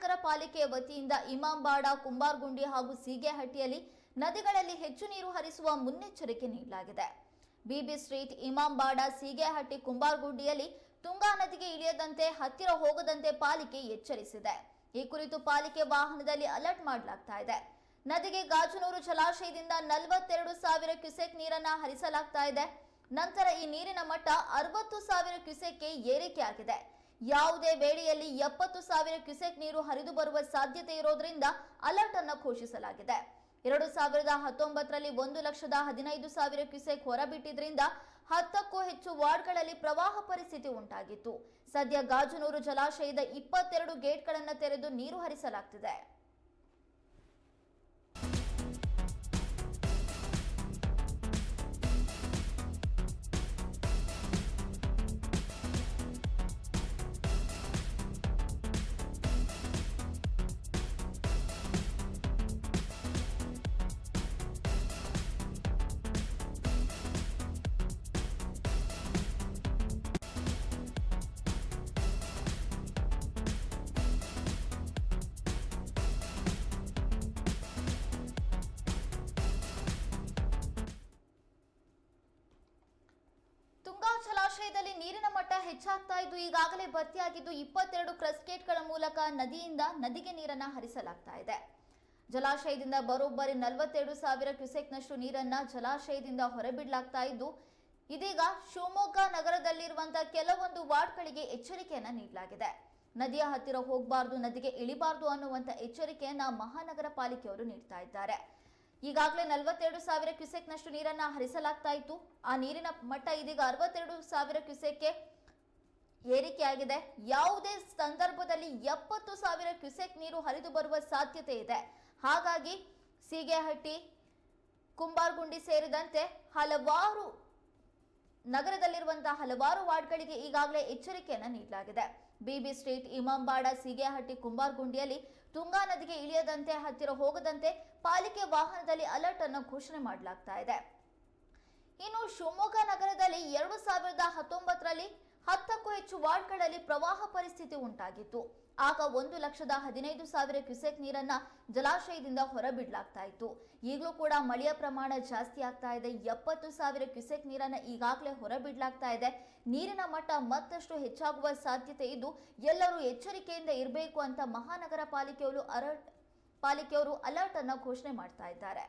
ಮಹಾನಗರ ಪಾಲಿಕೆಯ ವತಿಯಿಂದ ಇಮಾಂಬಾಡ, ಕುಂಬಾರ್ಗುಂಡಿ ಹಾಗೂ ಸೀಗೆಹಟ್ಟಿಯಲ್ಲಿ ನದಿಗಳಲ್ಲಿ ಹೆಚ್ಚು ನೀರು ಹರಿಸುವ ಮುನ್ನೆಚ್ಚರಿಕೆ ನೀಡಲಾಗಿದೆ. ಬಿಬಿ ಸ್ಟ್ರೀಟ್, ಇಮಾಂಬಾಡ, ಸೀಗೆಹಟ್ಟಿ, ಕುಂಬಾರ್ಗುಂಡಿಯಲ್ಲಿ ತುಂಗಾ ನದಿಗೆ ಇಳಿಯದಂತೆ ಹತ್ತಿರ ಹೋಗದಂತೆ ಪಾಲಿಕೆ ಎಚ್ಚರಿಸಿದೆ. ಈ ಕುರಿತು ಪಾಲಿಕೆ ವಾಹನದಲ್ಲಿ ಅಲರ್ಟ್ ಮಾಡಲಾಗ್ತಾ ಇದೆ. ನದಿಗೆ ಗಾಜನೂರು ಜಲಾಶಯದಿಂದ ನಲವತ್ತೆರಡು ಸಾವಿರ ಕ್ಯುಸೆಕ್ ನೀರನ್ನ ಹರಿಸಲಾಗ್ತಾ ಇದೆ. ನಂತರ ಈ ನೀರಿನ ಮಟ್ಟ ಅರವತ್ತು ಸಾವಿರ ಕ್ಯುಸೆಕ್ಗೆ ಏರಿಕೆಯಾಗಿದೆ. ಯಾವುದೇ ವೇಳೆಯಲ್ಲಿ ಎಪ್ಪತ್ತು ಸಾವಿರ ಕ್ಯುಸೆಕ್ ನೀರು ಹರಿದು ಬರುವ ಸಾಧ್ಯತೆ ಇರೋದ್ರಿಂದ ಅಲರ್ಟ್ ಅನ್ನು ಘೋಷಿಸಲಾಗಿದೆ. ಎರಡು ಸಾವಿರದ ಹತ್ತೊಂಬತ್ತರಲ್ಲಿ ಒಂದು ಲಕ್ಷದ ಹದಿನೈದು ಸಾವಿರ ಕ್ಯುಸೆಕ್ ಹೊರಬಿಟ್ಟಿದ್ರಿಂದ ಹತ್ತಕ್ಕೂ ಹೆಚ್ಚು ವಾರ್ಡ್ಗಳಲ್ಲಿ ಪ್ರವಾಹ ಪರಿಸ್ಥಿತಿ ಉಂಟಾಗಿತ್ತು. ಸದ್ಯ ಗಾಜನೂರು ಜಲಾಶಯದ ಇಪ್ಪತ್ತೆರಡು ಗೇಟ್ಗಳನ್ನು ತೆರೆದು ನೀರು ಹರಿಸಲಾಗ್ತಿದೆ. ಜಲಾಶಯದಲ್ಲಿ ನೀರಿನ ಮಟ್ಟ ಹೆಚ್ಚಾಗ್ತಾ ಇದ್ದು ಈಗಾಗಲೇ ಭರ್ತಿಯಾಗಿದ್ದು ಇಪ್ಪತ್ತೆರಡು ಕ್ರಸ್ಕೇಟ್ಗಳ ಮೂಲಕ ನದಿಯಿಂದ ನದಿಗೆ ನೀರನ್ನ ಹರಿಸಲಾಗ್ತಾ ಇದೆ. ಜಲಾಶಯದಿಂದ ಬರೋಬ್ಬರಿ ನಲವತ್ತೆರಡು ಸಾವಿರ ಕ್ಯುಸೆಕ್ನಷ್ಟು ನೀರನ್ನ ಜಲಾಶಯದಿಂದ ಹೊರಬಿಡಲಾಗ್ತಾ ಇದ್ದು, ಇದೀಗ ಶಿವಮೊಗ್ಗ ನಗರದಲ್ಲಿರುವಂತಹ ಕೆಲವೊಂದು ವಾರ್ಡ್ಗಳಿಗೆ ಎಚ್ಚರಿಕೆಯನ್ನ ನೀಡಲಾಗಿದೆ. ನದಿಯ ಹತ್ತಿರ ಹೋಗಬಾರ್ದು, ನದಿಗೆ ಇಳಿಬಾರ್ದು ಅನ್ನುವಂತ ಎಚ್ಚರಿಕೆಯನ್ನ ಮಹಾನಗರ ಪಾಲಿಕೆಯವರು ನೀಡ್ತಾ ಇದ್ದಾರೆ. ಈಗಾಗಲೇ ನಲವತ್ತೆರಡು ಸಾವಿರ ಕ್ಯುಸೆಕ್ನಷ್ಟು ನೀರನ್ನು ಹರಿಸಲಾಗ್ತಾ ಇತ್ತು. ಆ ನೀರಿನ ಮಟ್ಟ ಇದೀಗ ಅರವತ್ತೆರಡು ಸಾವಿರ ಕ್ಯುಸೆಕ್ಗೆ ಏರಿಕೆಯಾಗಿದೆ. ಯಾವುದೇ ಸಂದರ್ಭದಲ್ಲಿ ಎಪ್ಪತ್ತು ಸಾವಿರ ಕ್ಯುಸೆಕ್ ನೀರು ಹರಿದು ಬರುವ ಸಾಧ್ಯತೆ ಇದೆ. ಹಾಗಾಗಿ ಸೀಗೆಹಟ್ಟಿ, ಕುಂಬಾರ್ಗುಂಡಿ ಸೇರಿದಂತೆ ಹಲವಾರು ನಗರದಲ್ಲಿರುವಂತಹ ಹಲವಾರು ವಾರ್ಡ್ಗಳಿಗೆ ಈಗಾಗಲೇ ಎಚ್ಚರಿಕೆಯನ್ನು ನೀಡಲಾಗಿದೆ. ಬಿಬಿ ಸ್ಟ್ರೀಟ್, ಇಮಾಂಬಾಡ, ಸೀಗೆಹಟ್ಟಿ, ಕುಂಬಾರ್ಗುಂಡಿಯಲ್ಲಿ ತುಂಗಾ ನದಿಗೆ ಇಳಿಯದಂತೆ ಹತ್ತಿರ ಹೋಗದಂತೆ ಪಾಲಿಕೆ ವಾಹನದಲ್ಲಿ ಅಲರ್ಟ್ ಅನ್ನು ಘೋಷಣೆ ಮಾಡಲಾಗ್ತಾ ಇದೆ. ಇನ್ನು ಶಿವಮೊಗ್ಗ ನಗರದಲ್ಲಿ ಎರಡು ಸಾವಿರದ ಹತ್ತೊಂಬತ್ತರಲ್ಲಿ ಹತ್ತಕ್ಕೂ ಹೆಚ್ಚು ವಾರ್ಡ್ಗಳಲ್ಲಿ ಪ್ರವಾಹ ಪರಿಸ್ಥಿತಿ ಉಂಟಾಗಿತ್ತು. ಆಗ ಒಂದು ಲಕ್ಷದ ಹದಿನೈದು ಸಾವಿರ ಕ್ಯುಸೆಕ್ ನೀರನ್ನ ಜಲಾಶಯದಿಂದ ಹೊರಬಿಡಲಾಗ್ತಾ ಇತ್ತು. ಈಗಲೂ ಕೂಡ ಮಳೆಯ ಪ್ರಮಾಣ ಜಾಸ್ತಿ ಆಗ್ತಾ ಇದೆ. ಎಪ್ಪತ್ತು ಸಾವಿರ ಕ್ಯುಸೆಕ್ ನೀರನ್ನ ಈಗಾಗಲೇ ಹೊರಬಿಡಲಾಗ್ತಾ ಇದೆ. ನೀರಿನ ಮಟ್ಟ ಮತ್ತಷ್ಟು ಹೆಚ್ಚಾಗುವ ಸಾಧ್ಯತೆ ಇದ್ದು, ಎಲ್ಲರೂ ಎಚ್ಚರಿಕೆಯಿಂದ ಇರಬೇಕು ಅಂತ ಮಹಾನಗರ ಪಾಲಿಕೆಯವರು ಅಲರ್ಟ್ ಪಾಲಿಕೆಯವರು ಅಲರ್ಟ್ ಅನ್ನ ಘೋಷಣೆ ಮಾಡ್ತಾ ಇದ್ದಾರೆ.